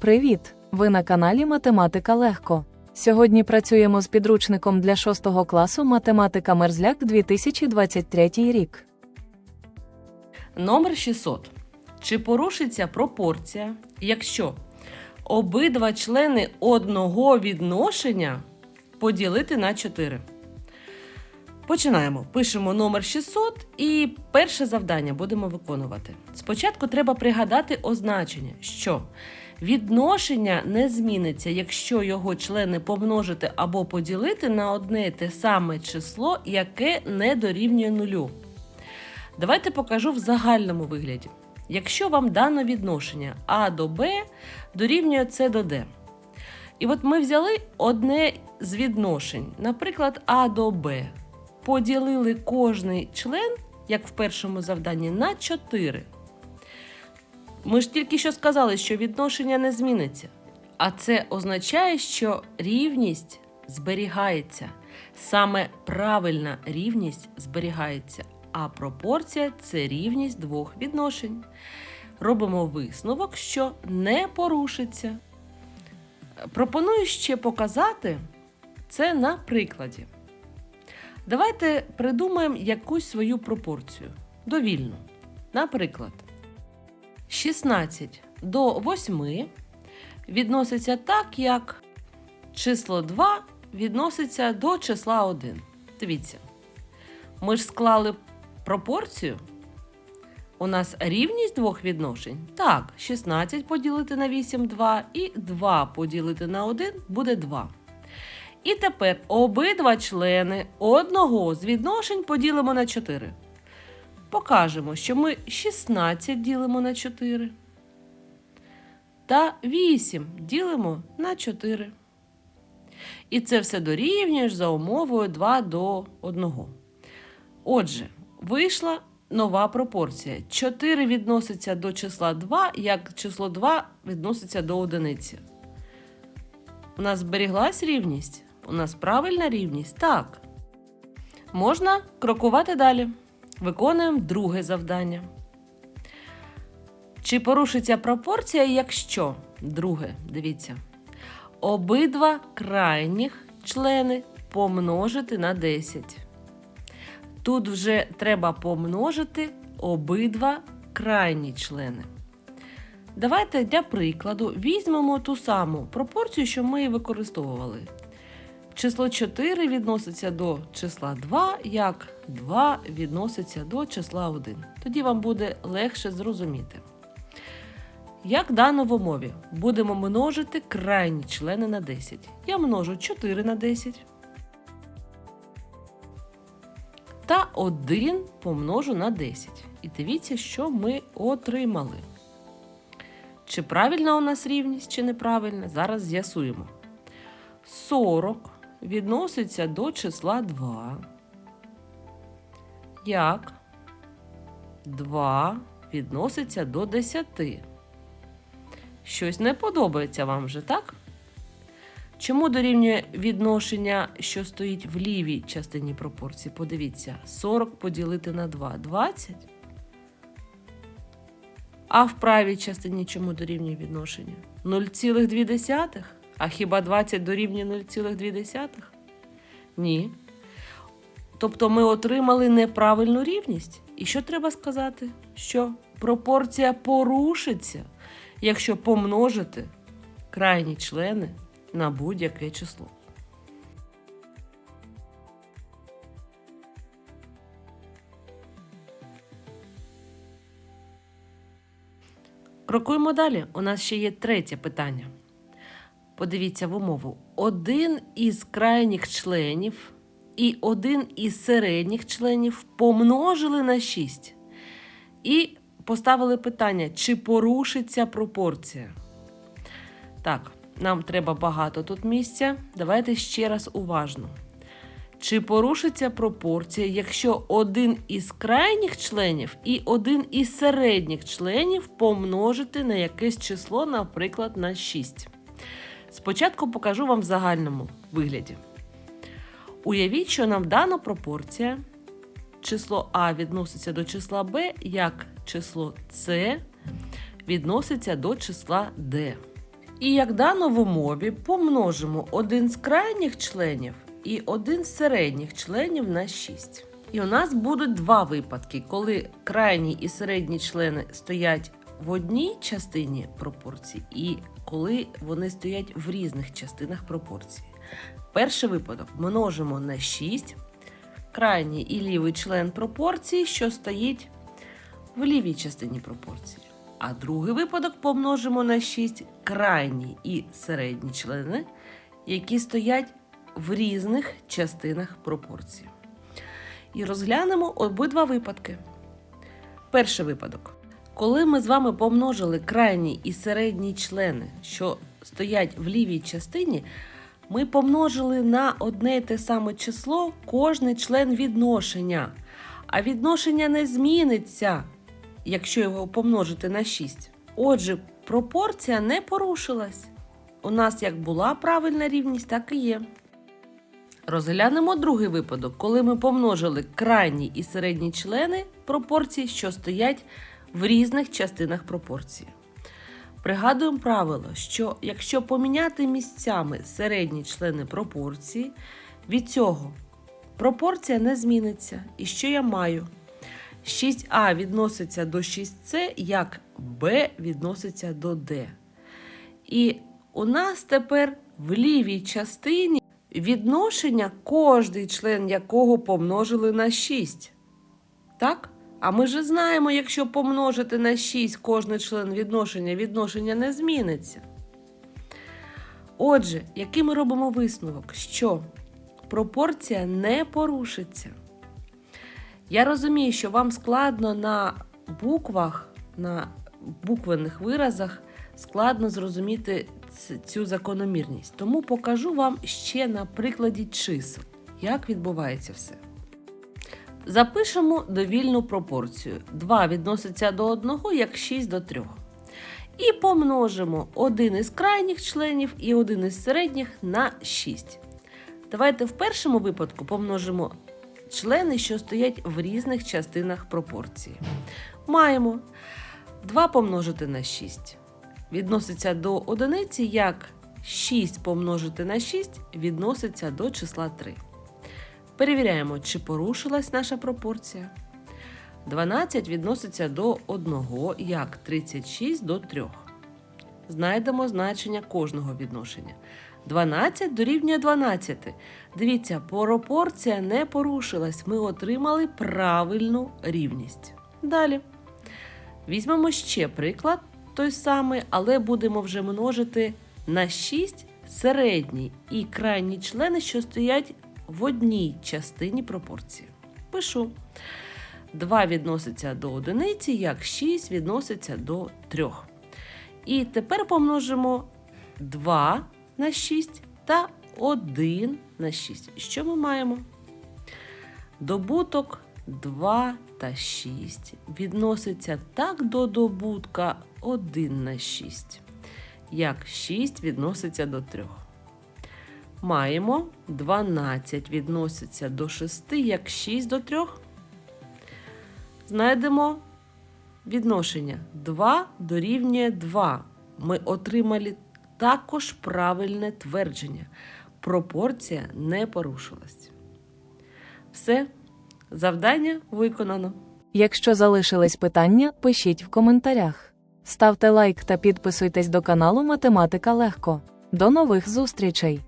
Привіт! Ви на каналі Математика Легко. Сьогодні працюємо з підручником для 6 класу Математика Мерзляк 2023 рік. Номер 600. Чи порушиться пропорція, якщо обидва члени одного відношення поділити на 4? Починаємо. Пишемо номер 600 і перше завдання будемо виконувати. Спочатку треба пригадати означення, що відношення не зміниться, якщо його члени помножити або поділити на одне те саме число, яке не дорівнює нулю. Давайте покажу в загальному вигляді. Якщо вам дано відношення А до Б дорівнює С до Д. І от ми взяли одне з відношень, наприклад, А до Б. Поділили кожний член, як в першому завданні, на 4. Ми ж тільки що сказали, що відношення не зміниться. А це означає, що рівність зберігається. Саме правильна рівність зберігається, а пропорція це рівність двох відношень. Робимо висновок, що не порушиться. Пропоную ще показати це на прикладі. Давайте придумаємо якусь свою пропорцію. Довільну. Наприклад, 16 до 8 відноситься так, як число 2 відноситься до числа 1. Дивіться, ми ж склали пропорцію. У нас рівність двох відношень. Так, 16 поділити на 8 2 і 2 поділити на 1 буде 2. І тепер обидва члени одного з відношень поділимо на 4. Покажемо, що ми 16 ділимо на 4. Та 8 ділимо на 4. І це все дорівнюєш за умовою 2 до 1. Отже, вийшла нова пропорція. 4 відноситься до числа 2, як число 2 відноситься до одиниці. У нас зберіглась рівність? У нас правильна рівність? Так. Можна крокувати далі. Виконуємо друге завдання. Чи порушиться пропорція, якщо друге, дивіться, обидва крайніх члени помножити на 10. Тут вже треба помножити обидва крайні члени. Давайте для прикладу візьмемо ту саму пропорцію, що ми використовували. Число 4 відноситься до числа 2, як 2 відноситься до числа 1. Тоді вам буде легше зрозуміти. Як дано в умові, будемо множити крайні члени на 10. Я множу 4 на 10. Та 1 помножу на 10. І дивіться, що ми отримали. Чи правильна у нас рівність, чи неправильна, зараз з'ясуємо. 40 відноситься до числа 2. Як 2 відноситься до 10. Щось не подобається вам вже, так? Чому дорівнює відношення, що стоїть в лівій частині пропорції? Подивіться, 40 поділити на 2 20. А в правій частині чому дорівнює відношення? 0,2? А хіба 20 дорівнює 0,2? Ні. Тобто ми отримали неправильну рівність. І що треба сказати? Що пропорція порушиться, якщо помножити крайні члени на будь-яке число. Крокуємо далі. У нас ще є третє питання. Подивіться в умову. Один із крайніх членів і один із середніх членів помножили на 6. І поставили питання, чи порушиться пропорція. Так, нам треба багато тут місця. Давайте ще раз уважно. Чи порушиться пропорція, якщо один із крайніх членів і один із середніх членів помножити на якесь число, наприклад, на 6? Спочатку покажу вам в загальному вигляді. Уявіть, що нам дана пропорція. Число А відноситься до числа Б, як число С відноситься до числа D. І як дано в умові, помножимо один з крайніх членів і один з середніх членів на 6. І у нас будуть два випадки, коли крайні і середні члени стоять в одній частині пропорції, і коли вони стоять в різних частинах пропорції. Перший випадок множимо на 6 крайній і лівий член пропорції, що стоїть в лівій частині пропорції. А другий випадок помножимо на 6 крайні і середні члени, які стоять в різних частинах пропорції. І розглянемо обидва випадки. Перший випадок. Коли ми з вами помножили крайні і середні члени, що стоять в лівій частині, ми помножили на одне й те саме число кожний член відношення. А відношення не зміниться, якщо його помножити на 6. Отже, пропорція не порушилась. У нас як була правильна рівність, так і є. Розглянемо другий випадок, коли ми помножили крайні і середні члени пропорцій, що стоять в різних частинах пропорції. Пригадуємо правило, що якщо поміняти місцями середні члени пропорції, від цього пропорція не зміниться. І що я маю? 6а відноситься до 6c, як b відноситься до d. І у нас тепер в лівій частині відношення кожний член якого помножили на 6. Так? А ми ж знаємо, якщо помножити на 6 кожний член відношення, відношення не зміниться. Отже, який ми робимо висновок? Що пропорція не порушиться. Я розумію, що вам складно на буквах, на буквених виразах складно зрозуміти цю закономірність. Тому покажу вам ще на прикладі чисел, як відбувається все. Запишемо довільну пропорцію. 2 відноситься до 1, як 6 до 3. І помножимо один із крайніх членів і один із середніх на 6. Давайте в першому випадку помножимо члени, що стоять в різних частинах пропорції. Маємо 2 помножити на 6 відноситься до одиниці, як 6 помножити на 6 відноситься до числа 3. Перевіряємо, чи порушилась наша пропорція. 12 відноситься до 1, як 36 до 3. Знайдемо значення кожного відношення. 12 дорівнює 12. Дивіться, пропорція не порушилась. Ми отримали правильну рівність. Далі. Візьмемо ще приклад, той самий, але будемо вже множити на 6 середні і крайні члени, що стоять в одній частині пропорції. Пишу. 2 відноситься до одиниці, як 6 відноситься до 3. І тепер помножимо 2 на 6 та 1 на 6. Що ми маємо? Добуток 2 та 6 відноситься так до добутка 1 на 6, як 6 відноситься до 3. Маємо 12 відноситься до 6, як 6 до 3. Знайдемо відношення 2 дорівнює 2. Ми отримали також правильне твердження. Пропорція не порушилась. Все, завдання виконано. Якщо залишились питання, пишіть в коментарях. Ставте лайк та підписуйтесь до каналу Математика Легко. До нових зустрічей!